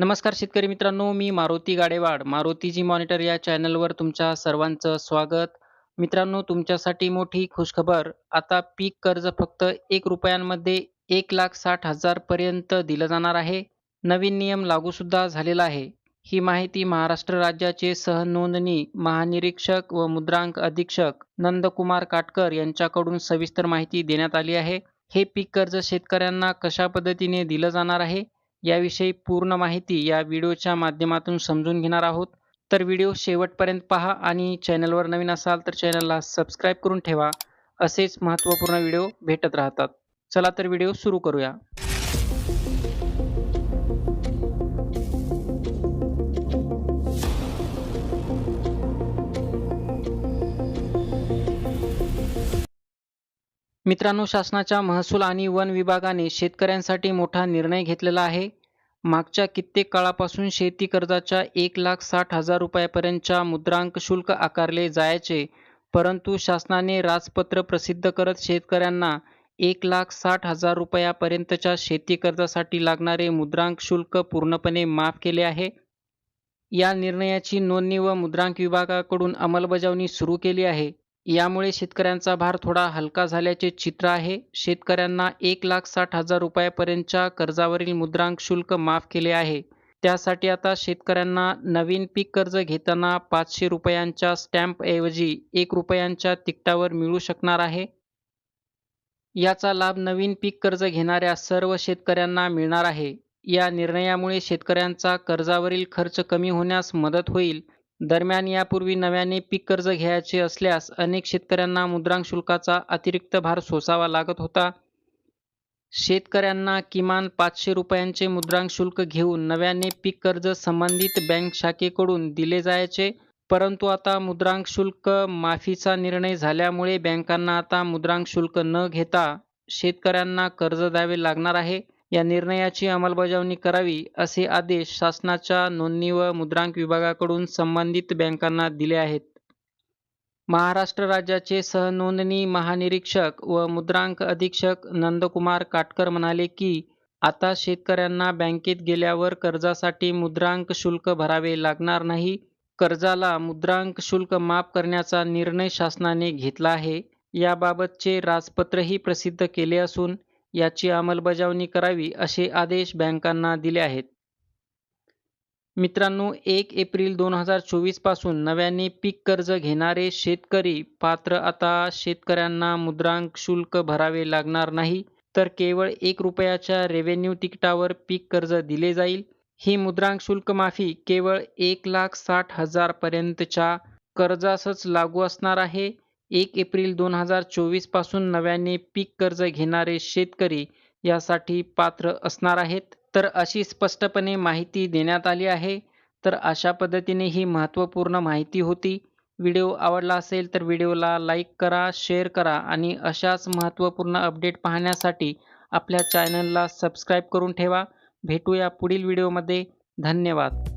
नमस्कार शेतकरी मित्रांनो मी मारुती गाडेवाड. मारुतीजी मॉनिटर या चॅनलवर तुमच्या सर्वांचं स्वागत. मित्रांनो तुमच्यासाठी मोठी खुशखबर आता पीक कर्ज फक्त एक रुपयांमध्ये एक लाख साठ हजारपर्यंत दिलं जाणार आहे. नवीन नियम लागूसुद्धा झालेला आहे. ही माहिती महाराष्ट्र राज्याचे सहनोंदणी महानिरीक्षक व मुद्रांक अधीक्षक नंदकुमार काटकर यांच्याकडून सविस्तर माहिती देण्यात आली आहे. हे पीक कर्ज शेतकऱ्यांना कशा पद्धतीने दिलं जाणार आहे? याविषयी पूर्ण माहिती या व्हिडिओच्या माध्यमातून समजून घेणार आहोत. तर व्हिडिओ शेवटपर्यंत पहा आणि चॅनलवर नवीन असाल तर चॅनलला सबस्क्राईब करून ठेवा. असेच महत्त्वपूर्ण व्हिडिओ भेटत राहतात. चला तर व्हिडिओ सुरू करूया. मित्रांनो शासनाच्या महसूल आणि वन विभागाने शेतकऱ्यांसाठी मोठा निर्णय घेतलेला आहे. मागच्या कित्येक काळापासून शेती कर्जाच्या एक लाख साठ हजार रुपयापर्यंतच्या मुद्रांक शुल्क आकारले जायचे परंतु शासनाने राजपत्र प्रसिद्ध करत शेतकऱ्यांना एक लाख साठ हजार रुपयापर्यंतच्या शेती कर्जासाठी लागणारे मुद्रांक शुल्क पूर्णपणे माफ केले आहे. या निर्णयाची नोंदणी व मुद्रांक विभागाकडून अंमलबजावणी सुरू केली आहे. यामुळे शेतकऱ्यांचा भार थोडा हलका झाल्याचे चित्र आहे. शेतकऱ्यांना एक लाख साठ हजार रुपयापर्यंतच्या कर्जावरील मुद्रांक शुल्क माफ केले आहे. त्यासाठी आता शेतकऱ्यांना नवीन पीक कर्ज घेताना पाचशे रुपयांच्या स्टॅम्पऐवजी एक रुपयांच्या तिकटावर मिळू शकणार आहे. याचा लाभ नवीन पीक कर्ज घेणाऱ्या सर्व शेतकऱ्यांना मिळणार आहे. या निर्णयामुळे शेतकऱ्यांचा कर्जावरील खर्च कमी होण्यास मदत होईल. दरम्यान यापूर्वी नव्याने पीक कर्ज घ्यायचे असल्यास अनेक शेतकऱ्यांना मुद्रांक शुल्काचा अतिरिक्त भार सोसावा लागत होता. शेतकऱ्यांना किमान पाचशे रुपयांचे मुद्रांक शुल्क घेऊन नव्याने पीक कर्ज संबंधित बँक शाखेकडून दिले जायचे. परंतु आता मुद्रांक शुल्क माफीचा निर्णय झाल्यामुळे बँकांना आता मुद्रांक शुल्क न घेता शेतकऱ्यांना कर्ज द्यावे लागणार आहे. या निर्णयाची अंमलबजावणी करावी असे आदेश शासनाच्या नोंदणी व मुद्रांक विभागाकडून संबंधित बँकांना दिले आहेत. महाराष्ट्र राज्याचे सहनोंदणी महानिरीक्षक व मुद्रांक अधीक्षक नंदकुमार काटकर म्हणाले की आता शेतकऱ्यांना बँकेत गेल्यावर कर्जासाठी मुद्रांक शुल्क भरावे लागणार नाही. कर्जाला मुद्रांक शुल्क माफ करण्याचा निर्णय शासनाने घेतला आहे. याबाबतचे राजपत्रही प्रसिद्ध केले असून याची अंमलबजावणी करावी असे आदेश बँकांना दिले आहेत. मित्रांनो एक एप्रिल दोन हजार चोवीसपासून नव्याने पीक कर्ज घेणारे शेतकरी पात्र आता शेतकऱ्यांना मुद्रांक शुल्क भरावे लागणार नाही तर केवळ एक रुपयाच्या रेव्हेन्यू तिकिटावर पीक कर्ज दिले जाईल. ही मुद्रांक शुल्क माफी केवळ एक लाख साठ हजार पर्यंतच्या कर्जासच लागू असणार आहे. एक एप्रिल दोन हजार चोवीसपासून नव्याने पीक कर्ज घेणारे शेतकरी यासाठी पात्र असणार आहेत. तर अशी स्पष्टपणे माहिती देण्यात आली आहे. तर अशा पद्धतीने ही महत्त्वपूर्ण माहिती होती. व्हिडिओ आवडला असेल तर व्हिडिओला लाईक करा शेअर करा आणि अशाच महत्त्वपूर्ण अपडेट पाहण्यासाठी आपल्या चॅनलला सबस्क्राईब करून ठेवा. भेटूया पुढील व्हिडिओमध्ये. धन्यवाद.